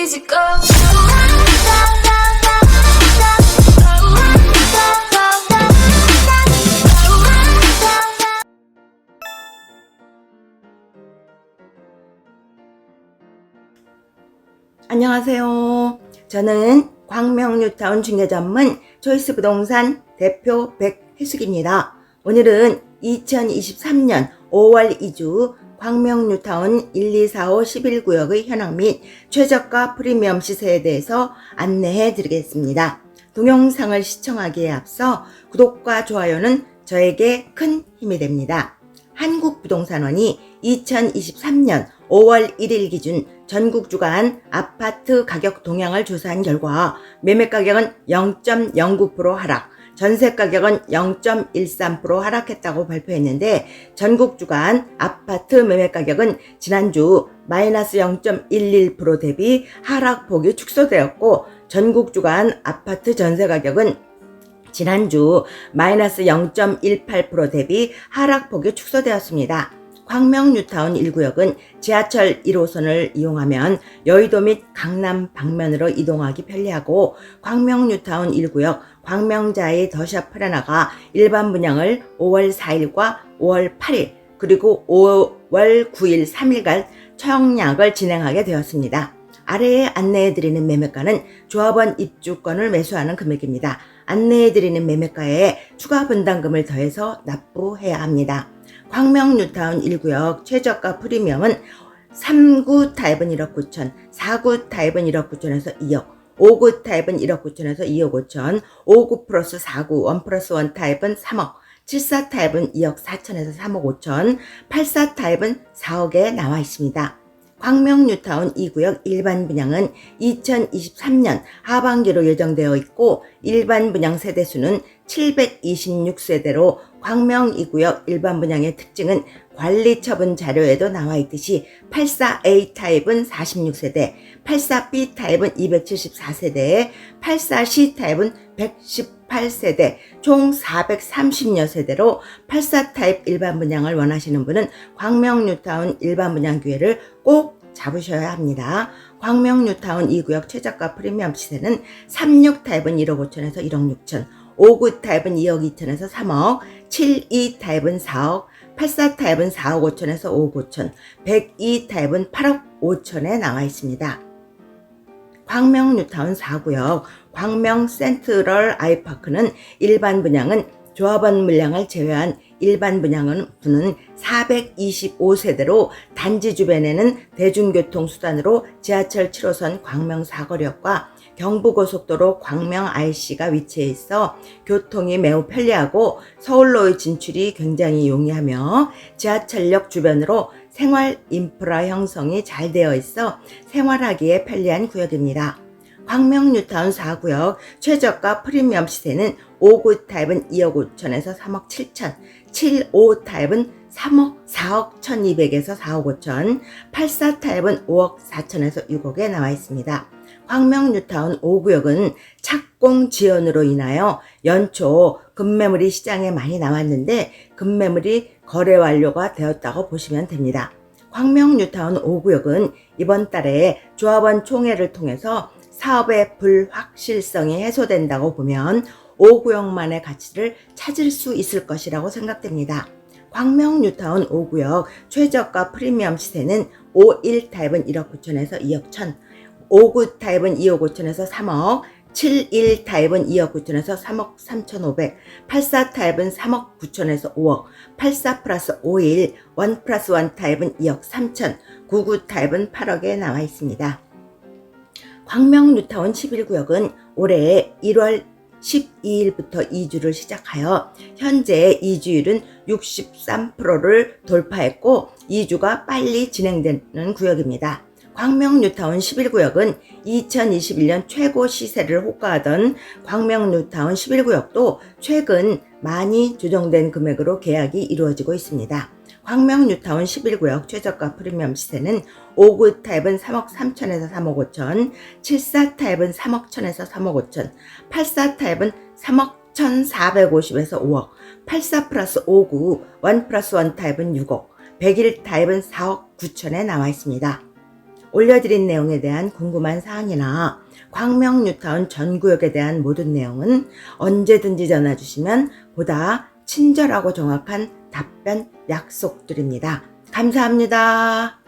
easy go. 안녕하세요. 저는 광명뉴타운 중개전문 초이스 부동산 대표 백혜숙입니다. 오늘은 2023년 5월 2주 광명뉴타운 1, 2, 4, 5, 11구역의 현황 및 최저가 프리미엄 시세에 대해서 안내해 드리겠습니다. 동영상을 시청하기에 앞서 구독과 좋아요는 저에게 큰 힘이 됩니다. 한국부동산원이 2023년 5월 1일 기준 전국 주간 아파트 가격 동향을 조사한 결과 매매 가격은 0.09% 하락, 전세 가격은 0.13% 하락했다고 발표했는데 전국 주간 아파트 매매 가격은 지난주 마이너스 0.11% 대비 하락폭이 축소되었고 전국 주간 아파트 전세 가격은 지난주 마이너스 0.18% 대비 하락폭이 축소되었습니다. 광명 뉴타운 1구역은 지하철 1호선을 이용하면 여의도 및 강남 방면으로 이동하기 편리하고 광명 뉴타운 1구역 광명자의 더샵 프라나가 일반 분양을 5월 4일과 5월 8일 그리고 5월 9일 3일간 청약을 진행하게 되었습니다. 아래에 안내해드리는 매매가는 조합원 입주권을 매수하는 금액입니다. 안내해드리는 매매가에 추가 분담금을 더해서 납부해야 합니다. 광명 뉴타운 1구역 최저가 프리미엄은 3구 타입은 1억 9천, 4구 타입은 1억 9천에서 2억, 5구 타입은 1억 9천에서 2억 5천, 5구 플러스 4구, 1 플러스 1 타입은 3억, 74 타입은 2억 4천에서 3억 5천, 84 타입은 4억에 나와 있습니다. 광명 뉴타운 2구역 일반 분양은 2023년 하반기로 예정되어 있고 일반 분양 세대수는 726세대로 광명 2구역 일반 분양의 특징은 관리 처분 자료에도 나와 있듯이 84A 타입은 46세대, 84B 타입은 274세대, 84C 타입은 118세대, 총 430여 세대로 84 타입 일반 분양을 원하시는 분은 광명 뉴타운 일반 분양 기회를 꼭 잡으셔야 합니다. 광명 뉴타운 2구역 최저가 프리미엄 시세는 36 타입은 1억 5천에서 1억 6천, 59 타입은 2억 2천에서 3억, 72 타입은 4억, 84 타입은 4억 5천에서 5억 5천, 102 타입은 8억 5천에 나와 있습니다. 광명 뉴타운 4구역 광명 센트럴 아이파크는 일반 분양은 조합원 물량을 제외한 일반 분양은 부는 425세대로 단지 주변에는 대중교통 수단으로 지하철 7호선 광명 사거리역과 경부고속도로 광명 IC가 위치해 있어 교통이 매우 편리하고 서울로의 진출이 굉장히 용이하며 지하철역 주변으로 생활 인프라 형성이 잘 되어 있어 생활하기에 편리한 구역입니다. 광명 뉴타운 4구역 최저가 프리미엄 시세는 5구 타입은 2억 5천에서 3억 7천, 75 타입은 3억 4억 1200에서 4억 5천, 84 타입은 5억 4천에서 6억에 나와 있습니다. 광명 뉴타운 5구역은 착공 지연으로 인하여 연초 급매물이 시장에 많이 나왔는데 급매물이 거래 완료가 되었다고 보시면 됩니다. 광명 뉴타운 5구역은 이번 달에 조합원 총회를 통해서 사업의 불확실성이 해소된다고 보면 5구역만의 가치를 찾을 수 있을 것이라고 생각됩니다. 광명 뉴타운 5구역 최저가 프리미엄 시세는 51 타입은 1억 9천에서 2억 1천, 59 타입은 2억 5천에서 3억, 71 타입은 2억 9천에서 3억 3천5백, 84 타입은 3억 9천에서 5억, 84 플러스 51, 1 플러스 1 타입은 2억 3천, 99 타입은 8억에 나와 있습니다. 광명 뉴타운 11구역은 올해 1월 12일부터 2주를 시작하여 현재 2주율은 63%를 돌파했고 2주가 빨리 진행되는 구역입니다. 광명 뉴타운 11구역은 2021년 최고 시세를 호가하던 광명 뉴타운 11구역도 최근 많이 조정된 금액으로 계약이 이루어지고 있습니다. 광명 뉴타운 11구역 최저가 프리미엄 시세는 5구 타입은 3억 3천에서 3억 5천, 7사 타입은 3억 1천에서 3억 5천, 8사 타입은 3억 1,450에서 5억, 8사 플러스 5구, 1 플러스 1 타입은 6억, 101 타입은 4억 9천에 나와 있습니다. 올려드린 내용에 대한 궁금한 사항이나 광명 뉴타운 전 구역에 대한 모든 내용은 언제든지 전화 주시면 보다 친절하고 정확한 답변 약속드립니다. 감사합니다.